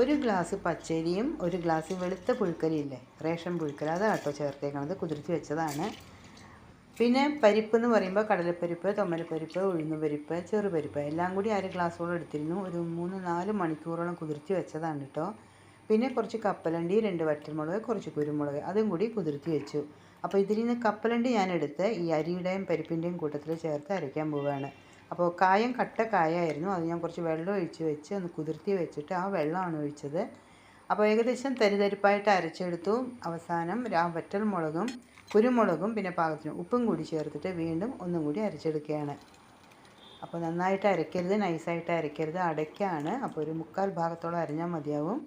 ഒരു ഗ്ലാസ് പച്ചരിയും ഒരു ഗ്ലാസ് വെളുത്ത പുഴുക്കലിയില്ലേ റേഷൻ പുഴുക്കൽ അതാണ് കേട്ടോ ചേർത്തേക്കണത്. കുതിർത്തി വെച്ചതാണ്. പിന്നെ പരിപ്പ് എന്ന് പറയുമ്പോൾ കടലപ്പരിപ്പ് തൊമ്മലപ്പരിപ്പ് ഉഴുന്നുപരിപ്പ് ചെറുപരിപ്പ്. എല്ലാം കൂടി അര ഗ്ലാസ്സോളം എടുത്തിരുന്നു. ഒരു മൂന്ന് നാല് മണിക്കൂറോളം കുതിർത്തി വെച്ചതാണ് കേട്ടോ പിന്നെ കുറച്ച് കപ്പലണ്ടി രണ്ട് വറ്റൽമുളക് കുറച്ച് കുരുമുളക്. അതും കൂടി കുതിർത്തി വെച്ചു. അപ്പോൾ ഇതിൽ നിന്ന് കപ്പലണ്ടി ഞാൻ എടുത്ത് ഈ അരിയുടെയും പരിപ്പിന്റെയും കൂട്ടത്തിൽ ചേർത്ത് അരയ്ക്കാൻ പോവുകയാണ് അപ്പോൾ കായം കട്ട കായായിരുന്നു. അത് ഞാൻ കുറച്ച് വെള്ളം ഒഴിച്ച് വെച്ച് ഒന്ന് കുതിർത്തി വെച്ചിട്ട് ആ വെള്ളമാണ് ഒഴിച്ചത്. അപ്പോൾ ഏകദേശം തരിതരിപ്പായിട്ട് അരച്ചെടുത്തു. അവസാനം വറ്റൽ മുളകും കുരുമുളകും പിന്നെ പാകത്തിന് ഉപ്പും കൂടി ചേർത്തിട്ട് വീണ്ടും ഒന്നും കൂടി അരച്ചെടുക്കുകയാണ്. അപ്പോൾ നന്നായിട്ട് അരയ്ക്കരുത് നൈസായിട്ട് അരയ്ക്കരുത് അടയ്ക്കാണ്. അപ്പോൾ ഒരു മുക്കാൽ ഭാഗത്തോളം അരഞ്ഞാൽ മതിയാവും.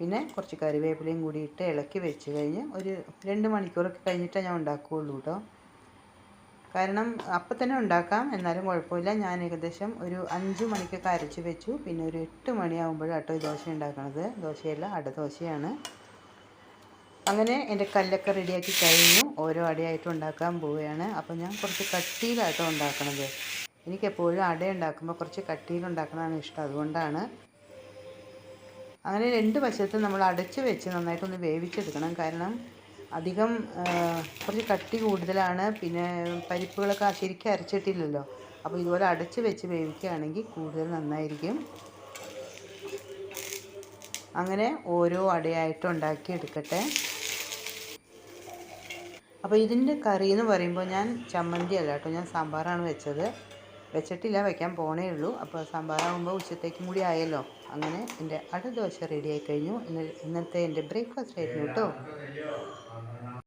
പിന്നെ കുറച്ച് കറിവേപ്പിലയും കൂടി ഇട്ട് ഇളക്കി വെച്ച് കഴിഞ്ഞ് ഒരു രണ്ട് മണിക്കൂറൊക്കെ കഴിഞ്ഞിട്ടേ ഞാൻ ഉണ്ടാക്കുകയുള്ളൂ കേട്ടോ. കാരണം അപ്പം തന്നെ ഉണ്ടാക്കാം. എന്നാലും കുഴപ്പമില്ല. ഞാൻ ഏകദേശം ഒരു അഞ്ച് മണിക്കൊക്കെ അരച്ച് വെച്ചു. പിന്നെ ഒരു എട്ട് മണിയാകുമ്പോഴാണ് കേട്ടോ ഈ ദോശ ഉണ്ടാക്കുന്നത് ദോശയല്ല അടദോശയാണ് അങ്ങനെ എന്റെ കല്ലൊക്കെ റെഡിയാക്കി കഴിഞ്ഞു. ഓരോ അടയായിട്ട് ഉണ്ടാക്കാൻ പോവുകയാണ്. അപ്പോൾ ഞാൻ കുറച്ച് കട്ടിയിലാട്ടോ ഉണ്ടാക്കണത്. എനിക്കെപ്പോഴും അട ഉണ്ടാക്കുമ്പോൾ കുറച്ച് കട്ടിയിൽ ഇഷ്ടം. അതുകൊണ്ടാണ്. അങ്ങനെ രണ്ട് വശത്തും നമ്മൾ അടച്ച് വെച്ച് നന്നായിട്ടൊന്ന് വേവിച്ചെടുക്കണം. കാരണം അധികം കുറച്ച് കട്ടി കൂടുതലാണ്. പിന്നെ പരിപ്പുകളൊക്കെ ശരിക്കും അരച്ചിട്ടില്ലല്ലോ. അപ്പോൾ ഇതുപോലെ അടച്ച് വെച്ച് വേവിക്കുകയാണെങ്കിൽ കൂടുതൽ നന്നായിരിക്കും. അങ്ങനെ ഓരോ അടയായിട്ട് ഉണ്ടാക്കി എടുക്കട്ടെ. അപ്പോൾ ഇതിന്റെ കറി എന്ന് പറയുമ്പോൾ ഞാൻ ചമ്മന്തി അല്ല കേട്ടോ ഞാൻ സാമ്പാറാണ് വെച്ചത്. വെച്ചിട്ടില്ല വയ്ക്കാൻ പോണേ ഉള്ളൂ. അപ്പോൾ സാമ്പാറാകുമ്പോൾ ഉച്ചത്തേക്കും കൂടി ആയല്ലോ. അങ്ങനെ എന്റെ അടുത്ത ദോശ റെഡി ആയിക്കഴിഞ്ഞു കഴിഞ്ഞു. ഇന്നത്തെ എന്റെ ബ്രേക്ക്ഫാസ്റ്റ് ആയിരുന്നു കേട്ടോ.